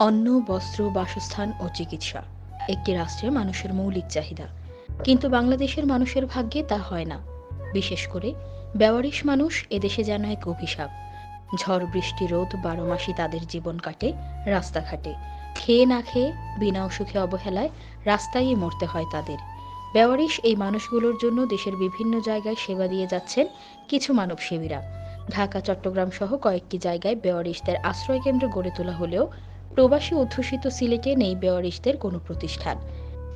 অন্ন, বস্ত্র, বাসস্থান ও চিকিৎসা। একটি রাষ্ট্রের মানুষের মৌলিক চাহিদা। কিন্তু বাংলাদেশের মানুষের ভাগ্যে তা হয় না। বিশেষ করে বেওয়ারিশ মানুষ এদেশে যেন এক অভিশাপ। ঝড়, বৃষ্টি, রোদ বারো মাসই তাদের জীবন কাটে রাস্তাঘাটে। খেয়ে না খেয়ে, বিনা অসুখে অবহেলায় রাস্তায়ই মরতে হয় তাদের। বেওয়ারিশ এই মানুষগুলোর জন্য দেশের বিভিন্ন জায়গায় সেবা দিয়ে যাচ্ছেন কিছু মানবসেবীরা। ঢাকা, চট্টগ্রাম সহ কয়েকটি জায়গায় বেওয়ারিশদের আশ্রয়কেন্দ্র গড়ে তোলা হলেও প্রবাসী অধ্যুষিত সিলেটে নেই বেওয়ারিশদের কোনো প্রতিষ্ঠান।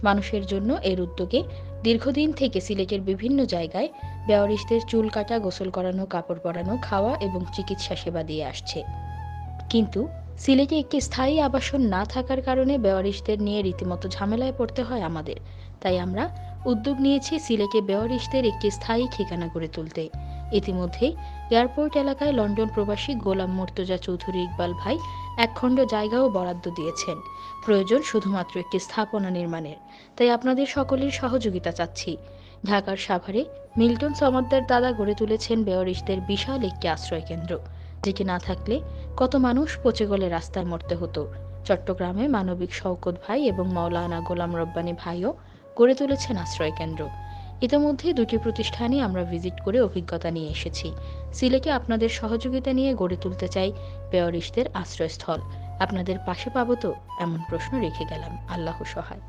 মানুষের জন্য এর উদ্যোগে দীর্ঘদিন থেকে সিলেটের বিভিন্ন জায়গায় বেওয়ারিশদের চুল কাটা, গোসল করানো, কাপড় পরানো, খাওয়া এবং চিকিৎসা সেবা দিয়ে আসছে। কিন্তু সিলেটে একটি স্থায়ী আবাসন না থাকার কারণে বেওয়ারিশদের নিয়ে রীতিমতো ঝামেলায় পড়তে হয় আমাদের। তাই আমরা উদ্যোগ নিয়েছি সিলেটে বেওয়ারিশদের একটি স্থায়ী ঠিকানা গড়ে তুলতে। ইতিমধ্যেই এয়ারপোর্ট এলাকায় লন্ডন প্রবাসী গোলাম মর্তজা চৌধুরী ইকবাল ভাই একখণ্ড জায়গাও বরাদ্দ দিয়েছেন। প্রয়োজন শুধুমাত্র একটি স্থাপনা নির্মাণের। তাই আপনাদের সকলের সহযোগিতা চাচ্ছি। ঢাকার সাভারে মিল্টন সমাদ্দার দাদা গড়ে তুলেছেন বেওয়ারিশদের বিশাল একটি আশ্রয় কেন্দ্র যেটি না থাকলে কত মানুষ পচে গলে রাস্তায় মরতে হতো। চট্টগ্রামে মানবিক শওকত ভাই এবং মাওলানা গোলাম রব্বানী ভাইও গড়ে তুলেছেন আশ্রয় কেন্দ্র ইতিমধ্যে দুটি প্রতিষ্ঠানে আমরা ভিজিট করে অভিজ্ঞতা নিয়ে এসেছি। সিলেটে আপনাদের সহযোগিতা নিয়ে গড়ে তুলতে চাই পেয়ারিশদের আশ্রয়স্থল। আপনাদের পাশে পাবো তো এমন প্রশ্ন রেখে গেলাম। আল্লাহ সহায়।